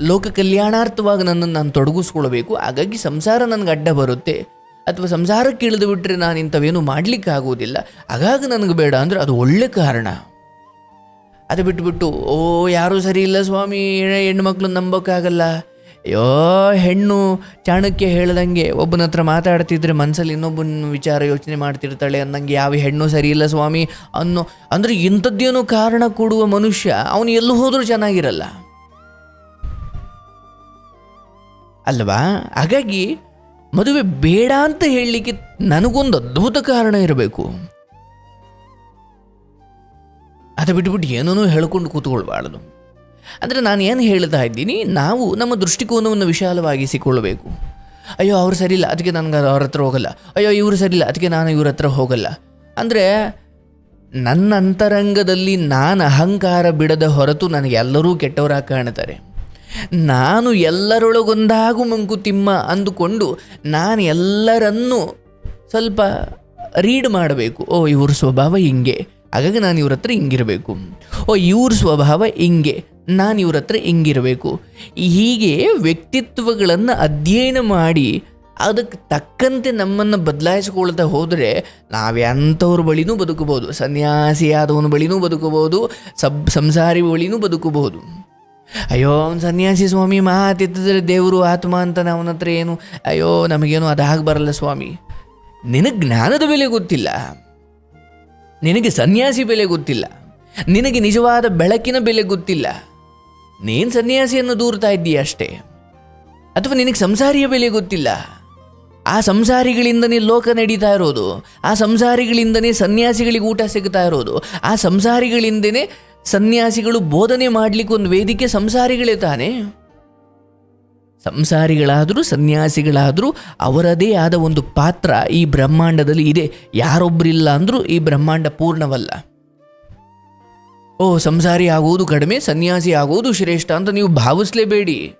ಲೋಕ ಕಲ್ಯಾಣಾರ್ಥವಾಗಿ ನನ್ನನ್ನು ನಾನು ತೊಡಗಿಸ್ಕೊಳ್ಬೇಕು, ಹಾಗಾಗಿ ಸಂಸಾರ ನನಗೆ ಅಡ್ಡ ಬರುತ್ತೆ, ಅಥವಾ ಸಂಸಾರಕ್ಕೆ ಇಳಿದು ಬಿಟ್ಟರೆ ನಾನು ಇಂಥವೇನು ಮಾಡಲಿಕ್ಕೆ ಆಗುವುದಿಲ್ಲ, ಹಾಗಾಗಿ ನನಗೆ ಬೇಡ ಅಂದರೆ ಅದು ಒಳ್ಳೆ ಕಾರಣ. ಅದು ಬಿಟ್ಟುಬಿಟ್ಟು ಓ, ಯಾರೂ ಸರಿ ಇಲ್ಲ ಸ್ವಾಮಿ, ಹೆಣ್ಣು- ಹೆಣ್ಮಕ್ಳು ನಂಬೋಕ್ಕಾಗಲ್ಲ. ಅಯ್ಯೋ, ಹೆಣ್ಣು ಚಾಣಕ್ಯ ಹೇಳ್ದಂಗೆ ಒಬ್ಬನ ಹತ್ರ ಮಾತಾಡ್ತಿದ್ರೆ ಮನಸ್ಸಲ್ಲಿ ಇನ್ನೊಬ್ಬನ ವಿಚಾರ ಯೋಚನೆ ಮಾಡ್ತಿರ್ತಾಳೆ, ಅನ್ನಂಗೆ ಯಾವ ಹೆಣ್ಣು ಸರಿ ಇಲ್ಲ ಸ್ವಾಮಿ ಅನ್ನೋ, ಅಂದರೆ ಇಂಥದ್ದೇನೋ ಕಾರಣ ಕೊಡುವ ಮನುಷ್ಯ, ಅವನು ಎಲ್ಲೂ ಹೋದರೂ ಚೆನ್ನಾಗಿರಲ್ಲ. ಅಲ್ವಾ? ಹಾಗಾಗಿ ಮದುವೆ ಬೇಡ ಅಂತ ಹೇಳಲಿಕ್ಕೆ ನನಗೊಂದು ಅದ್ಭುತ ಕಾರಣ ಇರಬೇಕು. ಅದು ಬಿಟ್ಬಿಟ್ಟು ಏನೂ ಹೇಳ್ಕೊಂಡು ಕೂತ್ಕೊಳ್ಬಾರ್ದು. ಅಂದರೆ ನಾನು ಏನು ಹೇಳ್ತಾ ಇದ್ದೀನಿ, ನಾವು ನಮ್ಮ ದೃಷ್ಟಿಕೋನವನ್ನು ವಿಶಾಲವಾಗಿಸಿಕೊಳ್ಳಬೇಕು. ಅಯ್ಯೋ, ಅವ್ರು ಸರಿಯಿಲ್ಲ, ಅದಕ್ಕೆ ನನಗೆ ಅವ್ರ ಹತ್ರ ಹೋಗಲ್ಲ. ಅಯ್ಯೋ, ಇವರು ಸರಿಯಿಲ್ಲ, ಅದಕ್ಕೆ ನಾನು ಇವ್ರ ಹತ್ರ ಹೋಗಲ್ಲ. ಅಂದರೆ ನನ್ನ ಅಂತರಂಗದಲ್ಲಿ ನಾನು ಅಹಂಕಾರ ಬಿಡದ ಹೊರತು ನನಗೆ ಎಲ್ಲರೂ ಕೆಟ್ಟವರಾಗಿ ಕಾಣ್ತಾರೆ. ನಾನು ಎಲ್ಲರೊಳಗೊಂದಾಗು ಮಂಕುತಿಮ್ಮ ಅಂದುಕೊಂಡು ನಾನು ಎಲ್ಲರನ್ನೂ ಸ್ವಲ್ಪ ರೀಡ್ ಮಾಡಬೇಕು. ಓ, ಇವ್ರ ಸ್ವಭಾವ ಹಿಂಗೆ. ಹಾಗಾಗಿ ನಾನು ಇವ್ರ ಹತ್ರ ಹಿಂಗಿರಬೇಕು. ಓ, ಇವ್ರ ಸ್ವಭಾವ ಹಿಂಗೆ. ನಾನು ಇವ್ರ ಹತ್ರ ಹಿಂಗಿರಬೇಕು. ಹೀಗೆ ವ್ಯಕ್ತಿತ್ವಗಳನ್ನು ಅಧ್ಯಯನ ಮಾಡಿ ಅದಕ್ಕೆ ತಕ್ಕಂತೆ ನಮ್ಮನ್ನು ಬದಲಾಯಿಸ್ಕೊಳ್ತಾ ಹೋದರೆ ನಾವೆಂಥವ್ರ ಬಳಿನೂ ಬದುಕಬಹುದು. ಸನ್ಯಾಸಿಯಾದವನ ಬಳಿನೂ ಬದುಕಬಹುದು. ಸಬ್, ಸಂಸಾರಿ ಬಳಿನೂ ಬದುಕಬಹುದು. ಅಯ್ಯೋ, ಅವ್ನು ಸನ್ಯಾಸಿ ಸ್ವಾಮಿ ಮಾತಿದ್ದರೆ ದೇವರು, ಆತ್ಮ ಅಂತ ಅವನ ಹತ್ರ ಏನು? ಅಯ್ಯೋ, ನಮಗೇನು ಅದಾಗಿ ಬರಲ್ಲ ಸ್ವಾಮಿ. ನಿನಗೆ ಜ್ಞಾನದ ಬೆಲೆ ಗೊತ್ತಿಲ್ಲ. ನಿನಗೆ ಸನ್ಯಾಸಿ ಬೆಲೆ ಗೊತ್ತಿಲ್ಲ. ನಿನಗೆ ನಿಜವಾದ ಬೆಳಕಿನ ಬೆಲೆ ಗೊತ್ತಿಲ್ಲ. ನೀನು ಸನ್ಯಾಸಿಯನ್ನು ದೂರ್ತಾ ಇದ್ದೀಯ ಅಷ್ಟೇ. ಅಥವಾ ನಿನಗೆ ಸಂಸಾರಿಯ ಬೆಲೆ ಗೊತ್ತಿಲ್ಲ. ಆ ಸಂಸಾರಿಗಳಿಂದನೇ ಲೋಕ ನಡೀತಾ ಇರೋದು, ಆ ಸಂಸಾರಿಗಳಿಂದನೇ ಸನ್ಯಾಸಿಗಳಿಗೆ ಊಟ ಸಿಗ್ತಾ ಇರೋದು, ಆ ಸಂಸಾರಿಗಳಿಂದನೇ ಸನ್ಯಾಸಿಗಳು ಬೋಧನೆ ಮಾಡಲಿಕ್ಕೆ ಒಂದು ವೇದಿಕೆ ಸಂಸಾರಿಗಳೇ ತಾನೆ? ಸಂಸಾರಿಗಳಾದರೂ ಸನ್ಯಾಸಿಗಳಾದರೂ ಅವರದೇ ಆದ ಒಂದು ಪಾತ್ರ ಈ ಬ್ರಹ್ಮಾಂಡದಲ್ಲಿ ಇದೆ. ಯಾರೊಬ್ಬರಿಲ್ಲ ಅಂದರೂ ಈ ಬ್ರಹ್ಮಾಂಡ ಪೂರ್ಣವಲ್ಲ. ಓ, ಸಂಸಾರಿ ಆಗುವುದು ಕಡಿಮೆ, ಸನ್ಯಾಸಿ ಆಗುವುದು ಶ್ರೇಷ್ಠ ಅಂತ ನೀವು ಭಾವಿಸಲೇಬೇಡಿ.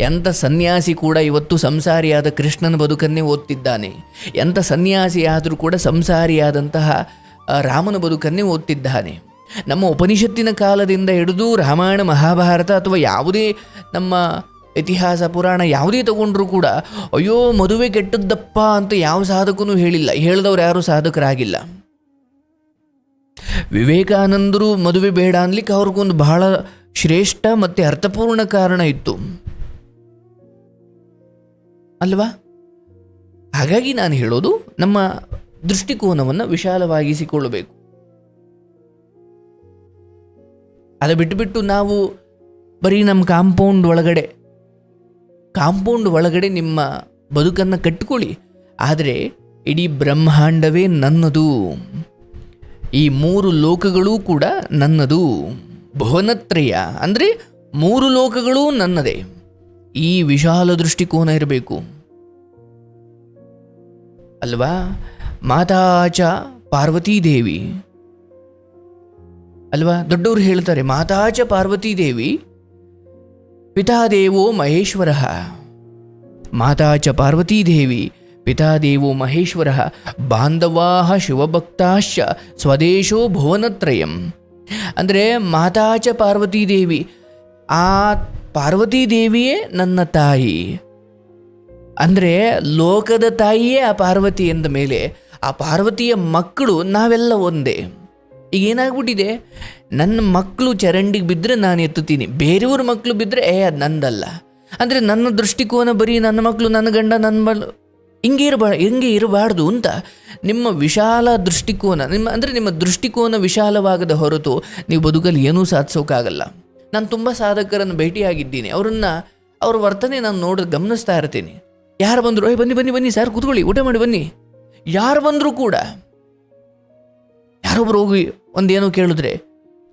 ಎಂಥ ಸನ್ಯಾಸಿ ಕೂಡ ಇವತ್ತು ಸಂಸಾರಿಯಾದ ಕೃಷ್ಣನ ಬದುಕನ್ನೇ ಓದ್ತಿದ್ದಾನೆ. ಎಂಥ ಸನ್ಯಾಸಿಯಾದರೂ ಕೂಡ ಸಂಸಾರಿಯಾದಂತಹ ರಾಮನ ಬದುಕನ್ನೇ ಓದ್ತಿದ್ದಾನೆ. ನಮ್ಮ ಉಪನಿಷತ್ತಿನ ಕಾಲದಿಂದ ಹಿಡಿದು ರಾಮಾಯಣ, ಮಹಾಭಾರತ ಅಥವಾ ಯಾವುದೇ ನಮ್ಮ ಇತಿಹಾಸ, ಪುರಾಣ ಯಾವುದೇ ತಗೊಂಡ್ರೂ ಕೂಡ, ಅಯ್ಯೋ, ಮದುವೆ ಕೆಟ್ಟದ್ದಪ್ಪ ಅಂತ ಯಾವ ಸಾಧಕನೂ ಹೇಳಿಲ್ಲ. ಹೇಳಿದವ್ರು ಯಾರೂ ಸಾಧಕರಾಗಿಲ್ಲ. ವಿವೇಕಾನಂದರು ಮದುವೆ ಬೇಡ ಅನ್ಲಿಕ್ಕೆ ಅವ್ರಿಗೊಂದು ಬಹಳ ಶ್ರೇಷ್ಠ ಮತ್ತು ಅರ್ಥಪೂರ್ಣ ಕಾರಣ ಇತ್ತು. ಅಲ್ವಾ? ಹಾಗಾಗಿ ನಾನು ಹೇಳೋದು ನಮ್ಮ ದೃಷ್ಟಿಕೋನವನ್ನು ವಿಶಾಲವಾಗಿಸಿಕೊಳ್ಳಬೇಕು. ಅದು ಬಿಟ್ಟುಬಿಟ್ಟು ನಾವು ಬರೀ ನಮ್ಮ ಕಾಂಪೌಂಡ್ ಒಳಗಡೆ ಕಾಂಪೌಂಡ್ ಒಳಗಡೆ ನಿಮ್ಮ ಬದುಕನ್ನು ಕಟ್ಟಿಕೊಳ್ಳಿ ಆದರೆ ಇಡೀ ಬ್ರಹ್ಮಾಂಡವೇ ನನ್ನದು. ಈ ಮೂರು ಲೋಕಗಳೂ ಕೂಡ ನನ್ನದು. ಭುವನತ್ರಯ, ಅಂದರೆ ಮೂರು ಲೋಕಗಳೂ ನನ್ನದೇ. ಈ ವಿಶಾಲ ದೃಷ್ಟಿಕೋನ ಇರಬೇಕು. ಅಲ್ವಾ? ಮಾತಾಚ ಪಾರ್ವತೀ ದೇವಿ ಅಲ್ವಾ? ದೊಡ್ಡವರು ಹೇಳ್ತಾರೆ, ಮಾತಾಚ ಪಾರ್ವತೀ ದೇವಿ, ಪಿತಾದೇವೋ ಮಹೇಶ್ವರ. ಮಾತಾಚ ಚ ಪಾರ್ವತೀ ದೇವಿ, ಪಿತಾದೇವೋ ಮಹೇಶ್ವರ, ಬಾಂಧವಾ ಶಿವಭಕ್ತಾಶ್ಚ ಸ್ವದೇಶೋ ಭುವನತ್ರಯಂ. ಅಂದರೆ, ಮಾತಾಚ ಚ ಪಾರ್ವತೀ ದೇವಿ, ಆ ಪಾರ್ವತೀದೇವಿಯೇ ನನ್ನ ತಾಯಿ. ಅಂದರೆ, ಲೋಕದ ತಾಯಿಯೇ ಆ ಪಾರ್ವತಿ ಎಂದ ಮೇಲೆ, ಆ ಪಾರ್ವತಿಯ ಮಕ್ಕಳು ನಾವೆಲ್ಲ ಒಂದೇ. ಈಗ ಏನಾಗ್ಬಿಟ್ಟಿದೆ ನನ್ನ ಮಕ್ಕಳು ಚರಂಡಿಗೆ ಬಿದ್ದರೆ ನಾನು ಎತ್ತುತ್ತೀನಿ. ಬೇರೆಯವ್ರ ಮಕ್ಕಳು ಬಿದ್ದರೆ ಏ, ಅದು ನಂದಲ್ಲ. ಅಂದರೆ ನನ್ನ ದೃಷ್ಟಿಕೋನ ಬರೀ ನನ್ನ ಮಕ್ಕಳು ನನ್ನ ಗಂಡ, ನನ್ನ ಬಲ್ ಹಿಂಗೆ ಇರಬಾರ್ದು ಹಿಂಗೆ ಇರಬಾರ್ದು ಅಂತ ನಿಮ್ಮ ವಿಶಾಲ ದೃಷ್ಟಿಕೋನ, ನಿಮ್ಮ, ಅಂದರೆ ನಿಮ್ಮ ದೃಷ್ಟಿಕೋನ ವಿಶಾಲವಾಗದ ಹೊರತು ನೀವು ಬದುಕಲ್ಲಿ ಏನೂ ಸಾಧಿಸೋಕ್ಕಾಗಲ್ಲ ನಾನು ತುಂಬ ಸಾಧಕರನ್ನು ಭೇಟಿಯಾಗಿದ್ದೀನಿ. ಅವರನ್ನು, ಅವ್ರ ವರ್ತನೆ ನಾನು ನೋಡಿ ಗಮನಿಸ್ತಾ ಇರ್ತೀನಿ. ಯಾರು ಬಂದರು, ಏ, ಬನ್ನಿ ಬನ್ನಿ ಬನ್ನಿ, ಸರ್, ಕೂತ್ಕೊಳ್ಳಿ, ಊಟ ಮಾಡಿ, ಬನ್ನಿ. ಯಾರು ಬಂದರೂ ಕೂಡ ಯಾರೊಬ್ರು ಹೋಗಿ ಒಂದೇನೋ ಕೇಳಿದ್ರೆ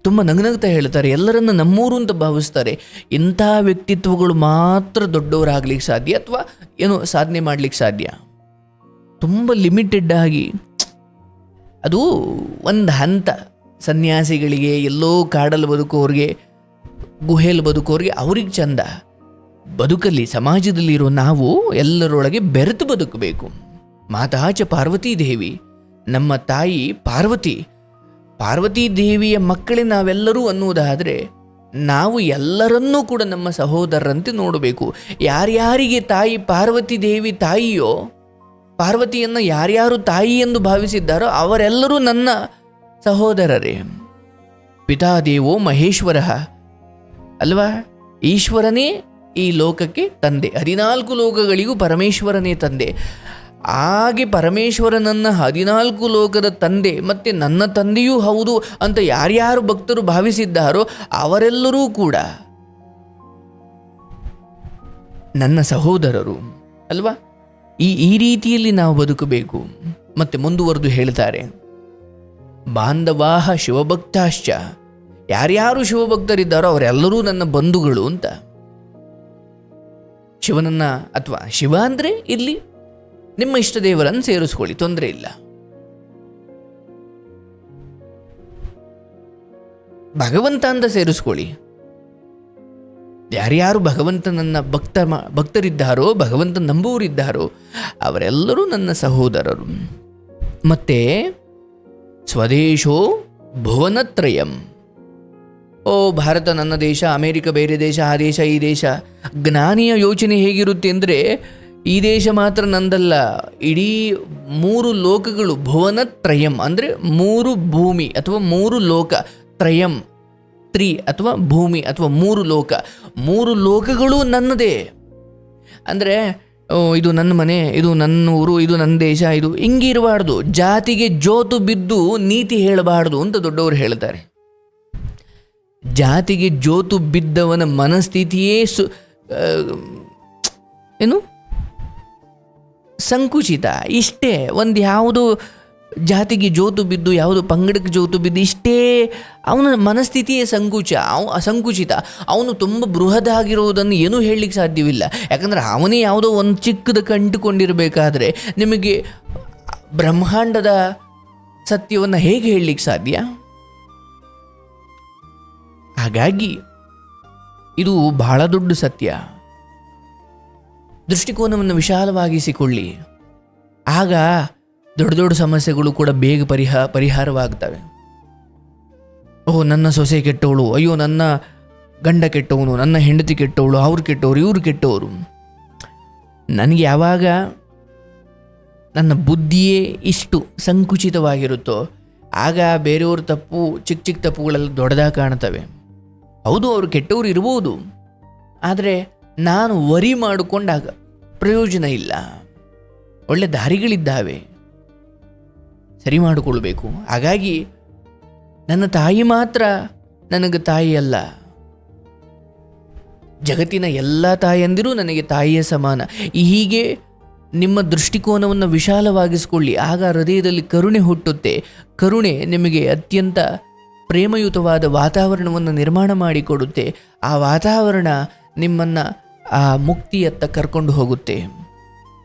ತುಂಬ ನಗನಗ್ತಾ ಹೇಳ್ತಾರೆ. ಎಲ್ಲರನ್ನ ನಮ್ಮೂರು ಅಂತ ಭಾವಿಸ್ತಾರೆ. ಇಂಥ ವ್ಯಕ್ತಿತ್ವಗಳು ಮಾತ್ರ ದೊಡ್ಡವರಾಗ್ಲಿಕ್ಕೆ ಸಾಧ್ಯ ಅಥವಾ ಏನೋ ಸಾಧನೆ ಮಾಡ್ಲಿಕ್ಕೆ ಸಾಧ್ಯ? ತುಂಬ ಲಿಮಿಟೆಡ್ ಆಗಿ ಅದು ಒಂದು ಹಂತ. ಸನ್ಯಾಸಿಗಳಿಗೆ, ಎಲ್ಲೋ ಕಾಡಲ್ಲಿ ಬದುಕೋರಿಗೆ, ಗುಹೆಯಲ್ಲಿ ಬದುಕೋರಿಗೆ ಅವ್ರಿಗೆ ಚಂದ. ಬದುಕಲ್ಲಿ ಸಮಾಜದಲ್ಲಿರೋ ನಾವು ಎಲ್ಲರೊಳಗೆ ಬೆರೆತು ಬದುಕಬೇಕು. ಮಾತಾಚ ಪಾರ್ವತೀ ದೇವಿ, ನಮ್ಮ ತಾಯಿ ಪಾರ್ವತಿ ಪಾರ್ವತೀ ದೇವಿಯ ಮಕ್ಕಳೇ ನಾವೆಲ್ಲರೂ ಅನ್ನುವುದಾದರೆ ನಾವು ಎಲ್ಲರನ್ನೂ ಕೂಡ ನಮ್ಮ ಸಹೋದರರಂತೆ ನೋಡಬೇಕು. ಯಾರ್ಯಾರಿಗೆ ತಾಯಿ ಪಾರ್ವತಿ ದೇವಿ ತಾಯಿಯೋ, ಪಾರ್ವತಿಯನ್ನು ಯಾರ್ಯಾರು ತಾಯಿ ಎಂದು ಭಾವಿಸಿದ್ದಾರೋ ಅವರೆಲ್ಲರೂ ನನ್ನ ಸಹೋದರರೇ. ಪಿತಾದೇವೋ ಮಹೇಶ್ವರ. ಅಲ್ವಾ? ಈಶ್ವರನೇ ಈ ಲೋಕಕ್ಕೆ ತಂದೆ. ಹದಿನಾಲ್ಕು ಲೋಕಗಳಿಗೂ ಪರಮೇಶ್ವರನೇ ತಂದೆ. ಹಾಗೆ ಪರಮೇಶ್ವರನನ್ನ ಹದಿನಾಲ್ಕು ಲೋಕದ ತಂದೆ, ಮತ್ತು ನನ್ನ ತಂದೆಯೂ ಹೌದು ಅಂತ ಯಾರ್ಯಾರು ಭಕ್ತರು ಭಾವಿಸಿದ್ದಾರೋ ಅವರೆಲ್ಲರೂ ಕೂಡ. ನನ್ನ ಸಹೋದರರು, ಅಲ್ವಾ? ಈ ಈ ರೀತಿಯಲ್ಲಿ ನಾವು ಬದುಕಬೇಕು. ಮತ್ತೆ ಮುಂದುವರೆದು ಹೇಳ್ತಾರೆ, ಬಾಂಧವಾಹ ಶಿವಭಕ್ತಾಶ್ಚ. ಯಾರ್ಯಾರು ಶಿವಭಕ್ತರಿದ್ದಾರೋ ಅವರೆಲ್ಲರೂ ನನ್ನ ಬಂಧುಗಳು ಅಂತ. ಶಿವನನ್ನ, ಅಥವಾ ಶಿವ ಅಂದರೆ ಇಲ್ಲಿ ನಿಮ್ಮ ಇಷ್ಟ ದೇವರನ್ನು ಸೇರಿಸ್ಕೊಳ್ಳಿ, ತೊಂದರೆ ಇಲ್ಲ. ಭಗವಂತ ಅಂತ ಸೇರಿಸ್ಕೊಳ್ಳಿ. ಯಾರ್ಯಾರು ಭಗವಂತನನ್ನ ಭಕ್ತ ಭಕ್ತರಿದ್ದಾರೋ, ಭಗವಂತ ನಂಬುವರಿದ್ದಾರೋ ಅವರೆಲ್ಲರೂ ನನ್ನ ಸಹೋದರರು. ಮತ್ತೆ, ಸ್ವದೇಶೋ ಭುವನತ್ರಯಂ. ಓ ಭಾರತ, ನನ್ನ ದೇಶ, ಅಮೇರಿಕ, ಬೇರೆ ದೇಶ, ಆ ದೇಶ, ಈ ದೇಶ, ಜ್ಞಾನಿಯ ಯೋಚನೆ ಹೇಗಿರುತ್ತೆ ಅಂದರೆ ಈ ದೇಶ ಮಾತ್ರ ನಂದಲ್ಲ, ಇಡೀ ಮೂರು ಲೋಕಗಳು, ಭುವನ ತ್ರಯಂ, ಅಂದರೆ ಮೂರು ಭೂಮಿ ಅಥವಾ ಮೂರು ಲೋಕ, ತ್ರಯಂ, ತ್ರಿ ಅಥವಾ ಭೂಮಿ ಅಥವಾ ಮೂರು ಲೋಕ. ಮೂರು ಲೋಕಗಳು ನನ್ನದೇ. ಅಂದರೆ ಇದು ನನ್ನ ಮನೆ, ಇದು ನನ್ನ ಊರು, ಇದು ನನ್ನ ದೇಶ, ಇದು ಹಿಂಗಿರಬಾರ್ದು ಜಾತಿಗೆ ಜೋತು ಬಿದ್ದು ನೀತಿ ಹೇಳಬಾರ್ದು ಅಂತ ದೊಡ್ಡವರು ಹೇಳ್ತಾರೆ. ಜಾತಿಗೆ ಜೋತು ಬಿದ್ದವನ ಮನಸ್ಥಿತಿಯೇ ಸು ಏನು? ಸಂಕುಚಿತ, ಇಷ್ಟೇ. ಒಂದು ಯಾವುದು ಜಾತಿಗೆ ಜೋತು ಬಿದ್ದು, ಯಾವುದು ಪಂಗಡಕ್ಕೆ ಜೋತು ಬಿದ್ದು, ಇಷ್ಟೇ. ಅವನ ಮನಸ್ಥಿತಿಯೇ ಸಂಕುಚ, ಅವ ಅಸಂಕುಚಿತ. ಅವನು ತುಂಬ ಬೃಹದಾಗಿರುವುದನ್ನು ಏನೂ ಹೇಳಲಿಕ್ಕೆ ಸಾಧ್ಯವಿಲ್ಲ. ಯಾಕಂದರೆ ಅವನೇ ಯಾವುದೋ ಒಂದು ಚಿಕ್ಕದ ಕಂಡುಕೊಂಡಿರಬೇಕಾದ್ರೆ ನಿಮಗೆ ಬ್ರಹ್ಮಾಂಡದ ಸತ್ಯವನ್ನು ಹೇಗೆ ಹೇಳಲಿಕ್ಕೆ ಸಾಧ್ಯ? ಹಾಗಾಗಿ, ಇದು ಬಹಳ ದೊಡ್ಡ ಸತ್ಯ. ದೃಷ್ಟಿಕೋನವನ್ನು ವಿಶಾಲವಾಗಿಸಿಕೊಳ್ಳಿ. ಆಗ ದೊಡ್ಡ ದೊಡ್ಡ ಸಮಸ್ಯೆಗಳು ಕೂಡ ಬೇಗ ಪರಿಹಾ, ಪರಿಹಾರವಾಗ್ತವೆ. ಓಹ್, ನನ್ನ ಸೊಸೆ ಕೆಟ್ಟವಳು. ಅಯ್ಯೋ, ನನ್ನ ಗಂಡ ಕೆಟ್ಟವನು, ನನ್ನ ಹೆಂಡತಿ ಕೆಟ್ಟವಳು, ಅವ್ರು ಕೆಟ್ಟವರು, ಇವರು ಕೆಟ್ಟವರು. ನನಗೆ ಯಾವಾಗ ನನ್ನ ಬುದ್ಧಿಯೇ ಇಷ್ಟು ಸಂಕುಚಿತವಾಗಿರುತ್ತೋ, ಆಗ ಬೇರೆಯವ್ರ ತಪ್ಪು, ಚಿಕ್ಕ ಚಿಕ್ಕ ತಪ್ಪುಗಳೆಲ್ಲ ದೊಡ್ಡದಾಗಿ ಕಾಣ್ತವೆ ಹೌದು, ಅವರು ಕೆಟ್ಟವರು ಇರ್ಬೋದು. ಆದರೆ ನಾನು ವರಿ ಮಾಡಿಕೊಂಡಾಗ ಪ್ರಯೋಜನ ಇಲ್ಲ. ಒಳ್ಳೆ ದಾರಿಗಳಿದ್ದಾವೆ. ಸರಿ ಮಾಡಿಕೊಳ್ಬೇಕು. ಹಾಗಾಗಿ ನನ್ನ ತಾಯಿ ಮಾತ್ರ ನನಗೆ ತಾಯಿ ಅಲ್ಲ. ಜಗತ್ತಿನ ಎಲ್ಲ ತಾಯಿಯಂದಿರು ನನಗೆ ತಾಯಿಯ ಸಮಾನ. ಹೀಗೆ ನಿಮ್ಮ ದೃಷ್ಟಿಕೋನವನ್ನು ವಿಶಾಲವಾಗಿಸಿಕೊಳ್ಳಿ. ಆಗ ಹೃದಯದಲ್ಲಿ ಕರುಣೆ ಹುಟ್ಟುತ್ತೆ. ಕರುಣೆ ನಿಮಗೆ ಅತ್ಯಂತ ಪ್ರೇಮಯುತವಾದ ವಾತಾವರಣವನ್ನು ನಿರ್ಮಾಣ ಮಾಡಿಕೊಡುತ್ತೆ. ಆ ವಾತಾವರಣ ನಿಮ್ಮನ್ನು ಆ ಮುಕ್ತಿಯತ್ತ ಕರ್ಕೊಂಡು ಹೋಗುತ್ತೆ.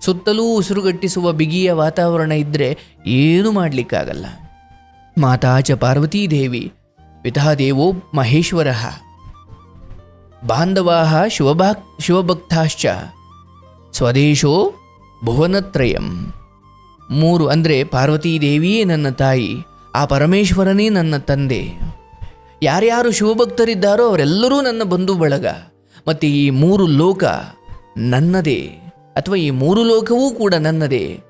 ಸುತ್ತಲೂ ಉಸಿರುಗಟ್ಟಿಸುವ ಬಿಗಿಯ ವಾತಾವರಣ ಇದ್ದರೆ ಏನೂ ಮಾಡಲಿಕ್ಕಾಗಲ್ಲ. ಮಾತಾ ಚ ಪಾರ್ವತೀ ದೇವಿ ಪಿತಾದೇವೋ ಮಹೇಶ್ವರ. ಬಾಂಧವಾ ಶಿವಭಾಕ್, ಶಿವಭಕ್ತಾಶ್ಚ. ಸ್ವದೇಶೋ ಭುವನತ್ರಯಂ. ಮೂರು ಅಂದರೆ ಪಾರ್ವತೀದೇವಿಯೇ ನನ್ನ ತಾಯಿ, ಆ ಪರಮೇಶ್ವರನೇ ನನ್ನ ತಂದೆ. ಯಾರ್ಯಾರು ಶಿವಭಕ್ತರಿದ್ದಾರೋ ಅವರೆಲ್ಲರೂ ನನ್ನ ಬಂಧು ಬಳಗ. ಮತ್ತು ಈ ಮೂರು ಲೋಕ ನನ್ನದೇ ಅಥವಾ ಈ ಮೂರು ಲೋಕವೂ ಕೂಡ ನನ್ನದೇ.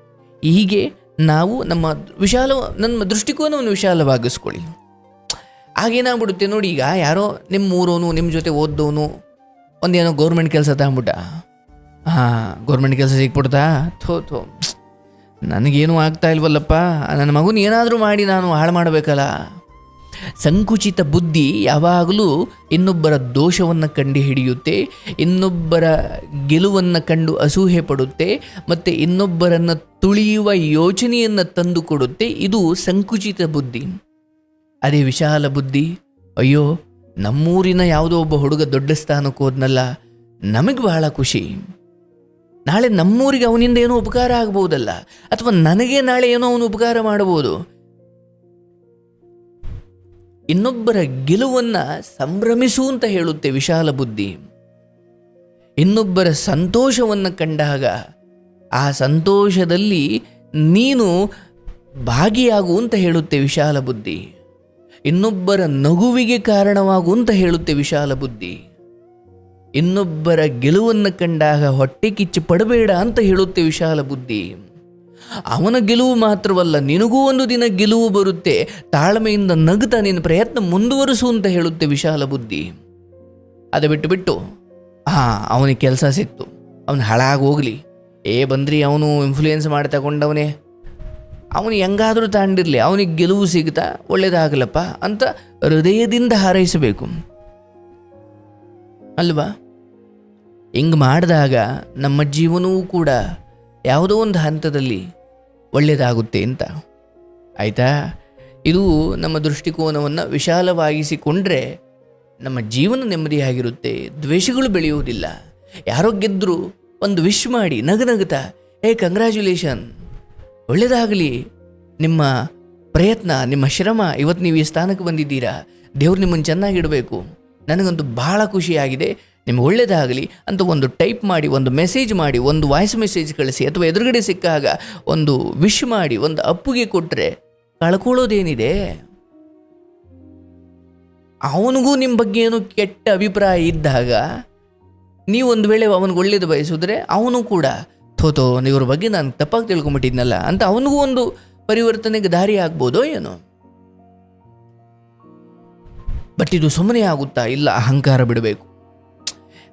ಹೀಗೆ ನಾವು ನಮ್ಮ ವಿಶಾಲ, ನಮ್ಮ ದೃಷ್ಟಿಕೋನವನ್ನು ವಿಶಾಲವಾಗಿಸ್ಕೊಳ್ಳಿ. ಆಗೇನಾಗ್ಬಿಡುತ್ತೆ ನೋಡಿ ಈಗ ಯಾರೋ ನಿಮ್ಮ ಊರೋನು ನಿಮ್ಮ ಜೊತೆ ಓದ್ದೋನು ಒಂದೇನೋ ಗೌರ್ಮೆಂಟ್ ಕೆಲಸ ತಗೊಂಬಿಟ್ಟ ಹಾಂ ಗೌರ್ಮೆಂಟ್ ಕೆಲಸ ಸಿಕ್ಬಿಡ್ತಾ? ಥೋ ಥೋ. ನನಗೇನು ಆಗ್ತಾ ಇಲ್ವಲ್ಲಪ್ಪ. ನನ್ನ ಮಗುನ ಏನಾದರೂ ಮಾಡಿ ನಾನು ಹಾಳು ಮಾಡಬೇಕಲ್ಲ. ಸಂಕುಚಿತ ಬುದ್ಧಿ ಯಾವಾಗಲೂ ಇನ್ನೊಬ್ಬರ ದೋಷವನ್ನು ಕಂಡು ಹಿಡಿಯುತ್ತೆ ಇನ್ನೊಬ್ಬರ ಗೆಲುವನ್ನು ಕಂಡು ಅಸೂಹೆ ಪಡುತ್ತೆ, ಮತ್ತು ಇನ್ನೊಬ್ಬರನ್ನು ತುಳಿಯುವ ಯೋಚನೆಯನ್ನು ತಂದುಕೊಡುತ್ತೆ ಇದು ಸಂಕುಚಿತ ಬುದ್ಧಿ. ಅದೇ ವಿಶಾಲ ಬುದ್ಧಿ. ಅಯ್ಯೋ, ನಮ್ಮೂರಿನ ಯಾವುದೋ ಒಬ್ಬ ಹುಡುಗ ದೊಡ್ಡ ಸ್ಥಾನಕ್ಕೆ ಹೋದ್ನಲ್ಲ, ನಮಗೆ ಬಹಳ ಖುಷಿ. ನಾಳೆ ನಮ್ಮೂರಿಗೆ ಅವನಿಂದ ಏನೋ ಉಪಕಾರ ಆಗ್ಬೋದಲ್ಲ, ಅಥವಾ ನನಗೆ ನಾಳೆ ಏನೋ ಅವನು ಉಪಕಾರ ಮಾಡಬಹುದು ಇನ್ನೊಬ್ಬರ ಗೆಲುವನ್ನ ಸಂಭ್ರಮಿಸು ಅಂತ ಹೇಳುತ್ತೆ ವಿಶಾಲ ಬುದ್ಧಿ. ಇನ್ನೊಬ್ಬರ ಸಂತೋಷವನ್ನು ಕಂಡಾಗ ಆ ಸಂತೋಷದಲ್ಲಿ ನೀನು ಭಾಗಿಯಾಗು ಅಂತ ಹೇಳುತ್ತೆ ವಿಶಾಲ ಬುದ್ಧಿ. ಇನ್ನೊಬ್ಬರ ನಗುವಿಗೆ ಕಾರಣವಾಗು ಅಂತ ಹೇಳುತ್ತೆ ವಿಶಾಲ ಬುದ್ಧಿ. ಇನ್ನೊಬ್ಬರ ಗೆಲುವನ್ನು ಕಂಡಾಗ ಹೊಟ್ಟೆ ಕಿಚ್ಚು ಪಡಬೇಡ ಅಂತ ಹೇಳುತ್ತೆ ವಿಶಾಲ ಬುದ್ಧಿ. ಅವನ ಗೆಲುವು ಮಾತ್ರವಲ್ಲ, ನಿನಗೂ ಒಂದು ದಿನ ಗೆಲುವು ಬರುತ್ತೆ. ತಾಳ್ಮೆಯಿಂದ ನಗುತ್ತಾ ನಿನ್ನ ಪ್ರಯತ್ನ ಮುಂದುವರಿಸು ಅಂತ ಹೇಳುತ್ತೆ ವಿಶಾಲ ಬುದ್ಧಿ. ಅದು ಬಿಟ್ಟು ಬಿಟ್ಟು ಹಾಂ ಅವನಿಗೆ ಕೆಲಸ ಸಿಕ್ತು. ಅವನು ಹಾಳಾಗಿ ಹೋಗಲಿ. ಏ ಬಂದ್ರಿ, ಅವನು ಇನ್ಫ್ಲೂಯೆನ್ಸ್ ಮಾಡಿ ತಗೊಂಡವನೇ. ಅವನು ಹೆಂಗಾದರೂ ತಾಂಡಿರಲಿ, ಅವನಿಗೆ ಗೆಲುವು ಸಿಗ್ತಾ ಒಳ್ಳೇದಾಗಲಪ್ಪ ಅಂತ ಹೃದಯದಿಂದ ಹಾರೈಸಬೇಕು. ಅಲ್ವಾ? ಹಿಂಗೆ ಮಾಡಿದಾಗ ನಮ್ಮ ಜೀವನವೂ ಕೂಡ ಯಾವುದೋ ಒಂದು ಹಂತದಲ್ಲಿ ಒಳ್ಳೆಯದಾಗುತ್ತೆ ಅಂತ. ಆಯಿತಾ? ಇದು ನಮ್ಮ ದೃಷ್ಟಿಕೋನವನ್ನು ವಿಶಾಲವಾಗಿಸಿಕೊಂಡ್ರೆ ನಮ್ಮ ಜೀವನ ನೆಮ್ಮದಿಯಾಗಿರುತ್ತೆ, ದ್ವೇಷಗಳು ಬೆಳೆಯುವುದಿಲ್ಲ. ಯಾರೋ ಗೆದ್ದರು ಒಂದು ವಿಶ್ ಮಾಡಿ, ನಗ ನಗುತ್ತಾ ಏ ಕಂಗ್ರ್ಯಾಚುಲೇಷನ್ ಒಳ್ಳೆಯದಾಗಲಿ ನಿಮ್ಮ ಪ್ರಯತ್ನ, ನಿಮ್ಮ ಶ್ರಮ, ಇವತ್ತು ನೀವು ಈ ಸ್ಥಾನಕ್ಕೆ ಬಂದಿದ್ದೀರಾ. ದೇವ್ರು ನಿಮ್ಮನ್ನು ಚೆನ್ನಾಗಿಡಬೇಕು. ನನಗಂತೂ ಬಹಳ ಖುಷಿಯಾಗಿದೆ. ನಿಮ್ಗೆ ಒಳ್ಳೆಯದಾಗಲಿ ಅಂತ ಒಂದು ಟೈಪ್ ಮಾಡಿ, ಒಂದು ಮೆಸೇಜ್ ಮಾಡಿ, ಒಂದು ವಾಯ್ಸ್ ಮೆಸೇಜ್ ಕಳಿಸಿ ಅಥವಾ ಎದುರುಗಡೆ ಸಿಕ್ಕಾಗ ಒಂದು ವಿಶ್ ಮಾಡಿ, ಒಂದು ಅಪ್ಪುಗೆ ಕೊಟ್ಟರೆ ಕಳ್ಕೊಳ್ಳೋದೇನಿದೆ? ಅವನಿಗೂ ನಿಮ್ಮ ಬಗ್ಗೆ ಏನು ಕೆಟ್ಟ ಅಭಿಪ್ರಾಯ ಇದ್ದಾಗ ನೀವು ಒಂದು ವೇಳೆ ಅವನಿಗೆ ಒಳ್ಳೇದು ಬಯಸಿದ್ರೆ ಅವನು ಕೂಡ ಥೋತೋ ಇವ್ರ ಬಗ್ಗೆ ನಾನು ತಪ್ಪಾಗಿ ತಿಳ್ಕೊಂಬಿಟ್ಟಿದ್ನಲ್ಲ ಅಂತ ಅವನಿಗೂ ಒಂದು ಪರಿವರ್ತನೆಗೆ ದಾರಿ ಆಗ್ಬೋದೋ ಏನೋ? ಬಟ್ ಇದು ಸುಮ್ಮನೆ ಆಗುತ್ತಾ? ಇಲ್ಲ, ಅಹಂಕಾರ ಬಿಡಬೇಕು.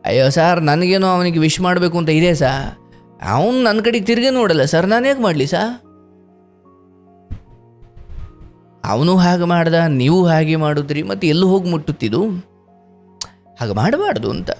ಅಯ್ಯೋ ಸರ್, ನನಗೇನೋ ಅವನಿಗೆ ವಿಶ್ ಮಾಡಬೇಕು ಅಂತ ಇದೆ ಸಾ. ಅವನು ನನ್ನ ಕಡೆಗೆ ತಿರುಗಿ ನೋಡಲ್ಲ ಸರ್, ನಾನು ಹೇಗೆ ಮಾಡಲಿ ಸಾ? ಅವನು ಹಾಗೆ ಮಾಡ್ದ, ನೀವು ಹಾಗೆ ಮಾಡಿದ್ರಿ, ಮತ್ತು ಎಲ್ಲೂ ಹೋಗಿ ಮುಟ್ಟುತ್ತಿದ್ದು? ಹಾಗೆ ಮಾಡಬಾರ್ದು ಅಂತ.